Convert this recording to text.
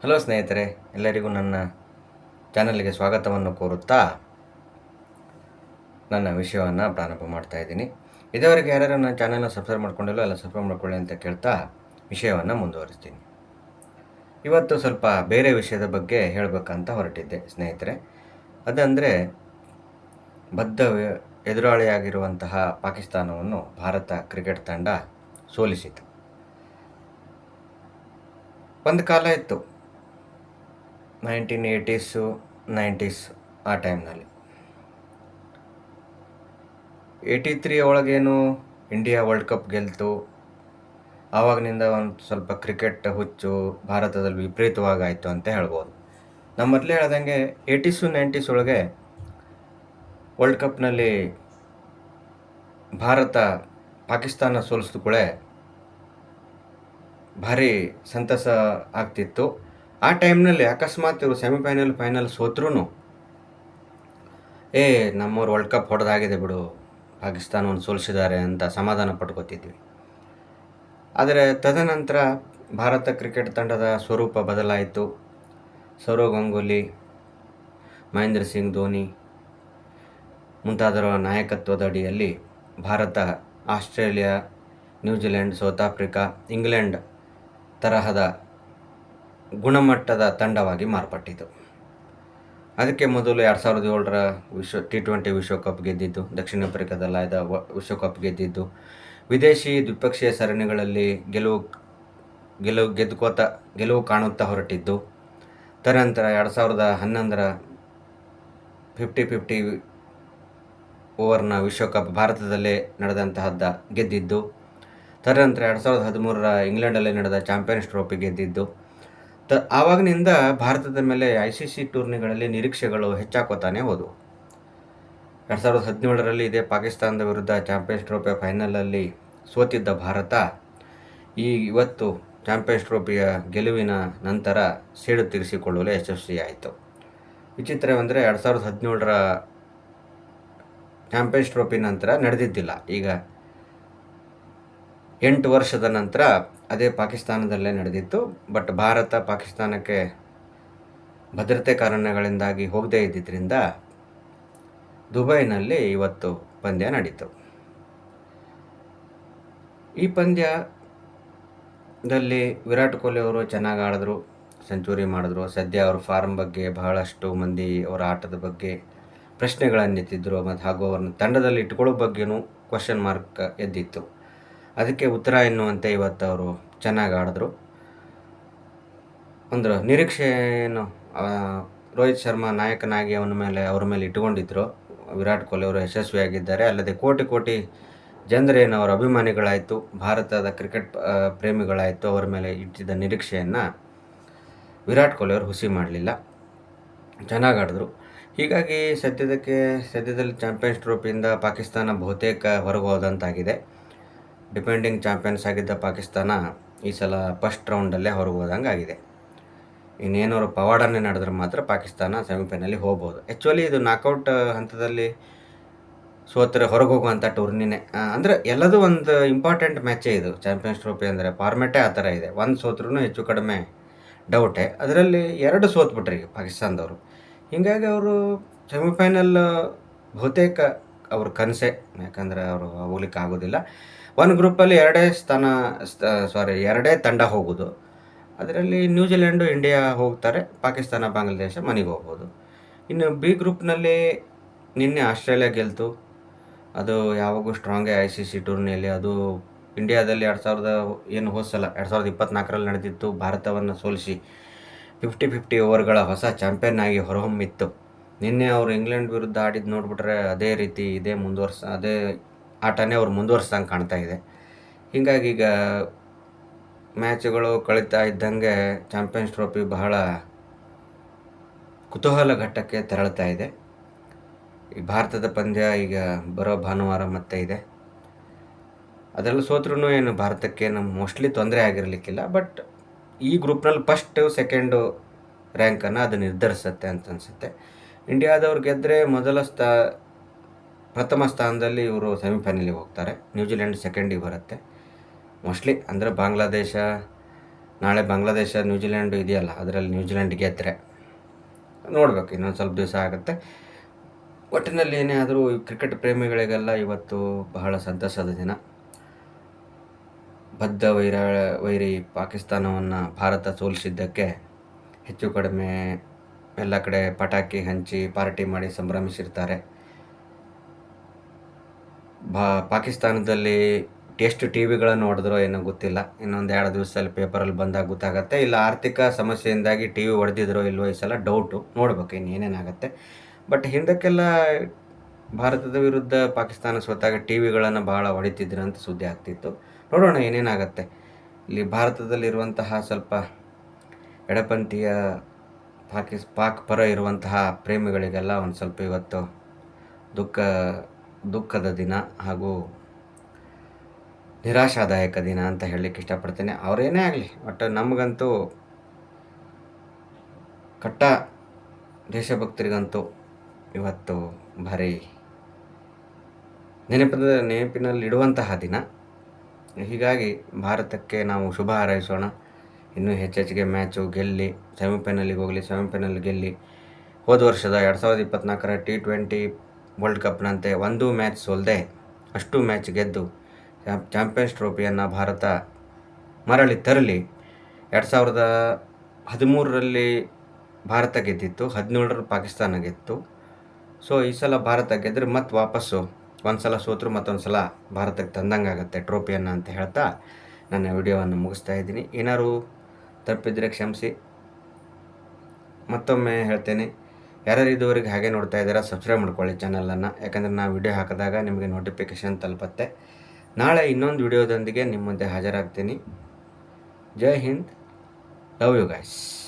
Hello ಸ್ನೇಹಿತರೆ, ಎಲ್ಲರಿಗೂ ನನ್ನ ಚಾನಲ್ಗೆ ಸ್ವಾಗತವನ್ನು ಕೋರುತ್ತಾ ನನ್ನ ವಿಷಯವನ್ನು ಪ್ರಾರಂಭ ಮಾಡ್ತಾ ಇದ್ದೀನಿ. ಇದುವರೆಗೆ ಯಾರ್ಯಾರು ನನ್ನ ಚಾನಲ್ನ ಸಬ್ಸ್ಕ್ರೈಬ್ ಮಾಡ್ಕೊಂಡಿಲ್ಲ, ಎಲ್ಲ ಸಬ್ಸ್ಕ್ರೈಬ್ ಮಾಡ್ಕೊಳ್ಳಿ ಅಂತ ಕೇಳ್ತಾ ವಿಷಯವನ್ನು ಮುಂದುವರಿಸ್ತೀನಿ. ಇವತ್ತು ಸ್ವಲ್ಪ ಬೇರೆ ವಿಷಯದ ಬಗ್ಗೆ ಹೇಳಬೇಕಂತ ಹೊರಟಿದ್ದೆ ಸ್ನೇಹಿತರೆ. ಅದಂದರೆ, ಬದ್ಧ ಎದುರಾಳಿಯಾಗಿರುವಂತಹ ಪಾಕಿಸ್ತಾನವನ್ನು ಭಾರತ ಕ್ರಿಕೆಟ್ ತಂಡ ಸೋಲಿಸಿತು. ಒಂದು ಕಾಲ ಇತ್ತು. ನೈನ್ಟೀನ್ ಏಯ್ಟೀಸು ನೈಂಟೀಸ್ ಆ ಟೈಮ್ನಲ್ಲಿ. ಏಯ್ಟಿ ತ್ರೀ ಒಳಗೇನು ಇಂಡಿಯಾ ವರ್ಲ್ಡ್ ಕಪ್ ಗೆಲ್ತು. ಆವಾಗಿನಿಂದ ಒಂದು ಸ್ವಲ್ಪ ಕ್ರಿಕೆಟ್ ಹುಚ್ಚು, ಭಾರತದಲ್ಲಿ ವಿಪರೀತವಾಗಾಯಿತು ಅಂತ ಹೇಳ್ಬೋದು. ನಮ್ಮ ಮೊದಲೇ ಹೇಳ್ದಂಗೆ ಏಯ್ಟೀಸು ನೈಂಟೀಸ್ ಒಳಗೆ ವರ್ಲ್ಡ್ ಕಪ್ನಲ್ಲಿ ಭಾರತ, ಪಾಕಿಸ್ತಾನ ಸೋಲಿಸಿದ ಕೂಡ ಭಾರಿ ಸಂತಸ ಆಗ್ತಿತ್ತು. ಆ ಟೈಮ್ನಲ್ಲಿ ಅಕಸ್ಮಾತ್ ಇವರು ಸೆಮಿಫೈನಲ್, ಫೈನಲ್ ಸೋತ್ರೂ ಏ, ನಮ್ಮವ್ರು ವರ್ಲ್ಡ್ ಕಪ್ ಹೊಡೆದಾಗಿದೆ ಬಿಡು ಪಾಕಿಸ್ತಾನವನ್ನು ಸೋಲಿಸಿದ್ದಾರೆ ಅಂತ ಸಮಾಧಾನ ಪಟ್ಕೋತಿದ್ವಿ. ಆದರೆ ತದನಂತರ ಭಾರತ ಕ್ರಿಕೆಟ್ ತಂಡದ ಸ್ವರೂಪ ಬದಲಾಯಿತು. ಸೌರವ್ ಗಂಗೂಲಿ, ಮಹೇಂದ್ರ ಸಿಂಗ್ ಧೋನಿ ಮುಂತಾದವರ ನಾಯಕತ್ವದ ಅಡಿಯಲ್ಲಿ Bharat, Australia, New Zealand, South Africa, England ತರಹದ ಗುಣಮಟ್ಟದ ತಂಡವಾಗಿ ಮಾರ್ಪಟ್ಟಿತು. ಅದಕ್ಕೆ ಮೊದಲು ಎರಡು ಸಾವಿರದ ಏಳರ ವಿಶ್ವ ಟಿ ಟ್ವೆಂಟಿ ವಿಶ್ವಕಪ್ ಗೆದ್ದಿದ್ದು, ದಕ್ಷಿಣ ಆಫ್ರಿಕಾದಲ್ಲಾದ ವ ವಿಶ್ವಕಪ್ ಗೆದ್ದಿದ್ದು. ವಿದೇಶಿ ದ್ವಿಪಕ್ಷೀಯ ಸರಣಿಗಳಲ್ಲಿ ಗೆಲುವು ಗೆಲುವು ಗೆದ್ಕೋತ, ಗೆಲುವು ಕಾಣುತ್ತಾ ಹೊರಟಿದ್ದು. ತದನಂತರ ಎರಡು ಸಾವಿರದ ಹನ್ನೊಂದರ ಫಿಫ್ಟಿ ಫಿಫ್ಟಿ ಓವರ್ನ ವಿಶ್ವಕಪ್ ಭಾರತದಲ್ಲೇ ನಡೆದಂತಹದ್ದ ಗೆದ್ದಿದ್ದು. ತದನಂತರ ಎರಡು ಸಾವಿರದ ಹದಿಮೂರರ ಇಂಗ್ಲೆಂಡಲ್ಲೇ ನಡೆದ ಚಾಂಪಿಯನ್ಸ್ ಟ್ರೋಫಿ ಗೆದ್ದಿದ್ದು. ತ, ಆವಾಗಿನಿಂದ ಭಾರತದ ಮೇಲೆ ಐ ಸಿ ಸಿ ಟೂರ್ನಿಗಳಲ್ಲಿ ನಿರೀಕ್ಷೆಗಳು ಹೆಚ್ಚಾಕೋತಾನೆ ಹೋದವು. ಎರಡು ಸಾವಿರದ ಹದಿನೇಳರಲ್ಲಿ ಇದೇ ಪಾಕಿಸ್ತಾನದ ವಿರುದ್ಧ ಚಾಂಪಿಯನ್ಸ್ ಟ್ರೋಫಿಯ ಫೈನಲಲ್ಲಿ ಸೋತಿದ್ದ ಭಾರತ, ಈ ಇವತ್ತು ಚಾಂಪಿಯನ್ಸ್ ಟ್ರೋಫಿಯ ಗೆಲುವಿನ ನಂತರ ಸೇಡು ತೀರಿಸಿಕೊಳ್ಳಲು ಯಶಸ್ವಿಯಾಯಿತು. ವಿಚಿತ್ರವೆಂದರೆ ಎರಡು ಸಾವಿರದ ಹದಿನೇಳರ ಚಾಂಪಿಯನ್ಸ್ ಟ್ರೋಫಿ ನಂತರ ನಡೆದಿದ್ದಿಲ್ಲ. ಈಗ ಎಂಟು ವರ್ಷದ ನಂತರ ಅದೇ ಪಾಕಿಸ್ತಾನದಲ್ಲೇ ನಡೆದಿತ್ತು. ಬಟ್ ಭಾರತ ಪಾಕಿಸ್ತಾನಕ್ಕೆ ಭದ್ರತೆ ಕಾರಣಗಳಿಂದಾಗಿ ಹೋಗದೇ ಇದ್ದಿದ್ದರಿಂದ ದುಬೈನಲ್ಲಿ ಇವತ್ತು ಪಂದ್ಯ ನಡೀತು. ಈ ಪಂದ್ಯದಲ್ಲಿ ವಿರಾಟ್ ಕೊಹ್ಲಿ ಅವರು ಚೆನ್ನಾಗಿ ಆಡಿದ್ರು, ಸೆಂಚುರಿ ಮಾಡಿದ್ರು. ಸದ್ಯ ಅವ್ರ ಫಾರ್ಮ್ ಬಗ್ಗೆ ಬಹಳಷ್ಟು ಮಂದಿ ಅವರ ಆಟದ ಬಗ್ಗೆ ಪ್ರಶ್ನೆಗಳನ್ನು ಎತ್ತಿದ್ರು ಮತ್ತು ಹಾಗೂ ಅವ್ರನ್ನ ತಂಡದಲ್ಲಿ ಇಟ್ಕೊಳ್ಳೋ ಬಗ್ಗೆನೂ ಕ್ವಶನ್ ಮಾರ್ಕ್ ಎದ್ದಿತ್ತು. ಅದಕ್ಕೆ ಉತ್ತರ ಎನ್ನುವಂತೆ ಇವತ್ತು ಅವರು ಚೆನ್ನಾಗಿ ಆಡಿದ್ರು. ಒಂದು ನಿರೀಕ್ಷೆ ಏನು ರೋಹಿತ್ ಶರ್ಮಾ ನಾಯಕನಾಗಿ ಅವನ ಮೇಲೆ, ಅವ್ರ ಮೇಲೆ ಇಟ್ಕೊಂಡಿದ್ರು ವಿರಾಟ್ ಕೊಹ್ಲಿ ಅವರು ಯಶಸ್ವಿಯಾಗಿದ್ದಾರೆ. ಅಲ್ಲದೆ ಕೋಟಿ ಕೋಟಿ ಜನರೇನು ಅವರ ಅಭಿಮಾನಿಗಳಾಯಿತು, ಭಾರತದ ಕ್ರಿಕೆಟ್ ಪ್ರೇಮಿಗಳಾಯಿತು, ಅವರ ಮೇಲೆ ಇಟ್ಟಿದ್ದ ನಿರೀಕ್ಷೆಯನ್ನು ವಿರಾಟ್ ಕೊಹ್ಲಿ ಅವರು ಹುಸಿ ಮಾಡಲಿಲ್ಲ. ಚೆನ್ನಾಗಿ ಆಡಿದ್ರು. ಹೀಗಾಗಿ ಸದ್ಯದಕ್ಕೆ, ಸದ್ಯದಲ್ಲಿ ಚಾಂಪಿಯನ್ಸ್ ಟ್ರೋಫಿಯಿಂದ ಪಾಕಿಸ್ತಾನ ಬಹುತೇಕ ಹೊರಗೆ ಹೋದಂತಾಗಿದೆ. ಡಿಪೆಂಡಿಂಗ್ ಚಾಂಪಿಯನ್ಸ್ ಆಗಿದ್ದ ಪಾಕಿಸ್ತಾನ ಈ ಸಲ ಫಸ್ಟ್ ರೌಂಡಲ್ಲೇ ಹೊರಗೆ ಹೋದಂಗೆ ಆಗಿದೆ ಇನ್ನೇನಾದ್ರು ಪವಾಡನೇ ನಡೆದ್ರೆ ಮಾತ್ರ ಪಾಕಿಸ್ತಾನ ಸೆಮಿಫೈನಲ್ಲಿ ಹೋಗ್ಬೋದು. ಆ್ಯಕ್ಚುಲಿ ಇದು ನಾಕೌಟ್ ಹಂತದಲ್ಲಿ ಸೋತರೆ ಹೊರಗೆ ಹೋಗುವಂಥ ಟೂರ್ನಿನೇ ಅಂದರೆ ಎಲ್ಲದೂ ಒಂದು ಇಂಪಾರ್ಟೆಂಟ್ ಮ್ಯಾಚೇ ಇದು. ಚಾಂಪಿಯನ್ಸ್ ಟ್ರೋಫಿ ಅಂದರೆ ಫಾರ್ಮೆಟೇ ಆ ಥರ ಇದೆ. ಒಂದು ಸೋತ್ರೂ ಹೆಚ್ಚು ಕಡಿಮೆ ಡೌಟೇ. ಅದರಲ್ಲಿ ಎರಡು ಸೋತ್ಬಿಟ್ರಿ ಪಾಕಿಸ್ತಾನದವರು. ಹೀಗಾಗಿ ಅವರು ಸೆಮಿಫೈನಲ್ ಬಹುತೇಕ ಅವ್ರ ಕನಸೆ. ಯಾಕಂದರೆ ಅವರು ಹೋಗ್ಲಿಕ್ಕೆ ಆಗೋದಿಲ್ಲ. ಒಂದು ಗ್ರೂಪಲ್ಲಿ ಎರಡೇ ಸ್ಥಾನ ಸಾರಿ ಎರಡೇ ತಂಡ ಹೋಗೋದು. ಅದರಲ್ಲಿ ನ್ಯೂಜಿಲೆಂಡು ಇಂಡಿಯಾ ಹೋಗ್ತಾರೆ, ಪಾಕಿಸ್ತಾನ ಬಾಂಗ್ಲಾದೇಶ ಮನೆಗೆ ಹೋಗ್ಬೋದು. ಇನ್ನು ಬಿ ಗ್ರೂಪ್ನಲ್ಲಿ ನಿನ್ನೆ ಆಸ್ಟ್ರೇಲಿಯಾ ಗೆಲ್ತು. ಅದು ಯಾವಾಗೂ ಸ್ಟ್ರಾಂಗೇ ಐ ಸಿ ಸಿ ಟೂರ್ನಿಯಲ್ಲಿ ಅದು ಇಂಡಿಯಾದಲ್ಲಿ ಎರಡು ಸಾವಿರದ ಏನು ಹೋದ್ಸಲ್ಲ ಎರಡು ಸಾವಿರದ ಇಪ್ಪತ್ತ್ನಾಲ್ಕರಲ್ಲಿ ನಡೆದಿತ್ತು. ಭಾರತವನ್ನು ಸೋಲಿಸಿ ಫಿಫ್ಟಿ ಫಿಫ್ಟಿ ಓವರ್ಗಳ ಹೊಸ ಚಾಂಪಿಯನ್ ಆಗಿ ಹೊರಹೊಮ್ಮಿತ್ತು. ನಿನ್ನೆ ಅವರು ಇಂಗ್ಲೆಂಡ್ ವಿರುದ್ಧ ಆಡಿದ್ದು ನೋಡಿಬಿಟ್ರೆ ಅದೇ ರೀತಿ, ಇದೇ ಮುಂದುವರ್ಸ, ಅದೇ ಆಟನೇ ಅವ್ರು ಮುಂದುವರ್ಸ್ದಂಗೆ ಕಾಣ್ತಾ ಇದೆ. ಹೀಗಾಗಿ ಈಗ ಮ್ಯಾಚ್ಗಳು ಕಳೀತಾ ಇದ್ದಂಗೆ ಚಾಂಪಿಯನ್ಸ್ ಟ್ರೋಫಿ ಬಹಳ ಕುತೂಹಲ ಘಟ್ಟಕ್ಕೆ ತೆರಳ್ತಾ ಇದೆ. ಈ ಭಾರತದ ಪಂದ್ಯ ಈಗ ಬರೋ ಭಾನುವಾರ ಮತ್ತೆ ಇದೆ. ಅದರಲ್ಲಿ ಸೋತ್ರೂ ಏನು ಭಾರತಕ್ಕೆ ನಮ್ಮ ಮೋಸ್ಟ್ಲಿ ತೊಂದರೆ ಆಗಿರಲಿಕ್ಕಿಲ್ಲ, ಬಟ್ ಈ ಗ್ರೂಪ್ನಲ್ಲಿ ಫಸ್ಟು, ಸೆಕೆಂಡು ರ್ಯಾಂಕನ್ನು ಅದು ನಿರ್ಧರಿಸುತ್ತೆ ಅಂತ ಅನಿಸುತ್ತೆ. ಇಂಡಿಯಾದವ್ರು ಗೆದ್ದರೆ ಮೊದಲ ಸ್ಥಾ ಪ್ರಥಮ ಸ್ಥಾನದಲ್ಲಿ ಇವರು ಸೆಮಿಫೈನಲಿಗೆ ಹೋಗ್ತಾರೆ. ನ್ಯೂಜಿಲೆಂಡ್ ಸೆಕೆಂಡಿಗೆ ಬರುತ್ತೆ. ಮೋಸ್ಟ್ಲಿ ಅಂದರೆ ಬಾಂಗ್ಲಾದೇಶ, ನಾಳೆ ಬಾಂಗ್ಲಾದೇಶ ನ್ಯೂಜಿಲೆಂಡ್ ಇದೆಯಲ್ಲ, ಅದರಲ್ಲಿ ನ್ಯೂಜಿಲೆಂಡ್ ಗೆದ್ದರೆ ನೋಡಬೇಕು, ಇನ್ನೊಂದು ಸ್ವಲ್ಪ ದಿವಸ ಆಗುತ್ತೆ. ಒಟ್ಟಿನಲ್ಲಿ ಏನೇ ಆದರೂ ಕ್ರಿಕೆಟ್ ಪ್ರೇಮಿಗಳಿಗೆಲ್ಲ ಇವತ್ತು ಬಹಳ ಸಂತಸದ ದಿನ. ಬದ್ಧ ವೈರ, ವೈರಿ ಪಾಕಿಸ್ತಾನವನ್ನು ಭಾರತ ಸೋಲಿಸಿದ್ದಕ್ಕೆ ಹೆಚ್ಚು ಕಡಿಮೆ ಎಲ್ಲ ಕಡೆ ಪಟಾಕಿ ಹಂಚಿ, ಪಾರ್ಟಿ ಮಾಡಿ ಸಂಭ್ರಮಿಸಿರ್ತಾರೆ. ಬಾ, ಪಾಕಿಸ್ತಾನದಲ್ಲಿ ಎಷ್ಟು ಟಿ ವಿಗಳನ್ನು ಹೊಡೆದ್ರೋ ಏನೋ ಗೊತ್ತಿಲ್ಲ. ಇನ್ನೊಂದು ಎರಡು ದಿವಸದಲ್ಲಿ ಪೇಪರಲ್ಲಿ ಬಂದಾಗ ಗೊತ್ತಾಗತ್ತೆ. ಇಲ್ಲ ಆರ್ಥಿಕ ಸಮಸ್ಯೆಯಿಂದಾಗಿ ಟಿ ವಿ ಹೊಡೆದಿದ್ರೋ ಇಲ್ವೋ ಈ ಸಲ ಡೌಟು. ನೋಡ್ಬೇಕು ಇನ್ನು ಏನೇನಾಗುತ್ತೆ. ಬಟ್ ಹಿಂದಕ್ಕೆಲ್ಲ ಭಾರತದ ವಿರುದ್ಧ ಪಾಕಿಸ್ತಾನ ಸ್ವತಃ ಟಿ ವಿಗಳನ್ನು ಭಾಳ ಹೊಡಿತಿದ್ರು ಅಂತ ಸುದ್ದಿ ಆಗ್ತಿತ್ತು. ನೋಡೋಣ ಏನೇನಾಗುತ್ತೆ. ಇಲ್ಲಿ ಭಾರತದಲ್ಲಿರುವಂತಹ ಸ್ವಲ್ಪ ಎಡಪಂಥೀಯ ಪಾಕಿಸ್, ಪಾಕ್ ಪರ ಇರುವಂತಹ ಪ್ರೇಮಿಗಳಿಗೆಲ್ಲ ಒಂದು ಸ್ವಲ್ಪ ಇವತ್ತು ದುಃಖ ದುಃಖದ ದಿನ ಹಾಗೂ ನಿರಾಶಾದಾಯಕ ದಿನ ಅಂತ ಹೇಳಲಿಕ್ಕೆ ಇಷ್ಟಪಡ್ತೇನೆ. ಅವರೇನೇ ಆಗಲಿ, ಒಟ್ಟು ನಮಗಂತೂ ಕಟ್ಟ ದೇಶಭಕ್ತರಿಗಂತೂ ಇವತ್ತು ಭಾರಿ ನೆನಪಿನ ನೆನಪಿನಲ್ಲಿಡುವಂತಹ ದಿನ. ಹೀಗಾಗಿ ಭಾರತಕ್ಕೆ ನಾವು ಶುಭ ಹಾರೈಸೋಣ. ಇನ್ನೂ ಹೆಚ್ಚೆಚ್ಚಿಗೆ ಮ್ಯಾಚು ಗೆಲ್ಲಿ, ಸೆಮಿಫೈನಲಿಗೆ ಹೋಗಲಿ, ಸೆಮಿಫೈನಲ್ ಗೆಲ್ಲಿ ಹೋದ ವರ್ಷದ ಎರಡು ಸಾವಿರದ ಇಪ್ಪತ್ನಾಲ್ಕರ ಟಿ ಟ್ವೆಂಟಿ ವರ್ಲ್ಡ್ ಕಪ್ನಂತೆ ಒಂದು ಮ್ಯಾಚ್ ಸೋಲ್ದೆ ಅಷ್ಟು ಮ್ಯಾಚ್ ಗೆದ್ದು ಚಾಂಪ್- ಚಾಂಪಿಯನ್ಸ್ ಟ್ರೋಫಿಯನ್ನು ಭಾರತ ಮರಳಿ ತರಲಿ. ಎರಡು ಸಾವಿರದ ಹದಿಮೂರರಲ್ಲಿ ಭಾರತ ಗೆದ್ದಿತ್ತು, ಹದಿನೇಳರಲ್ಲಿ ಪಾಕಿಸ್ತಾನ ಗೆದ್ದು ಸೊ ಈ ಸಲ ಭಾರತ ಗೆದ್ದರೆ ಮತ್ತೆ ವಾಪಸ್ಸು? ಒಂದು ಸಲ ಸೋತರು ಮತ್ತೊಂದು ಸಲ ಭಾರತಕ್ಕೆ ತಂದಂಗೆ ಆಗುತ್ತೆ ಟ್ರೋಫಿಯನ್ನು ಅಂತ ಹೇಳ್ತಾ ನನ್ನ ವಿಡಿಯೋವನ್ನು ಮುಗಿಸ್ತಾ ಇದ್ದೀನಿ. ಏನಾದರೂ ತಪ್ಪಿದ್ರೆ ಕ್ಷಮಿಸಿ. ಮತ್ತೊಮ್ಮೆ ಹೇಳ್ತೇನೆ. ಯಾರ್ಯಾರು ಇದುವರೆಗೆ ಹಾಗೆ ನೋಡ್ತಾ ಇದ್ದೀರಾ ಸಬ್ಸ್ಕ್ರೈಬ್ ಮಾಡ್ಕೊಳ್ಳಿ ಚಾನಲನ್ನು ಯಾಕಂದರೆ ನಾವು ವಿಡಿಯೋ ಹಾಕಿದಾಗ ನಿಮಗೆ ನೋಟಿಫಿಕೇಷನ್ ತಲುಪತ್ತೆ. ನಾಳೆ ಇನ್ನೊಂದು ವಿಡಿಯೋದೊಂದಿಗೆ ನಿಮ್ಮ ಮುಂದೆ ಹಾಜರಾಗ್ತೀನಿ. Jai Hind. Love you guys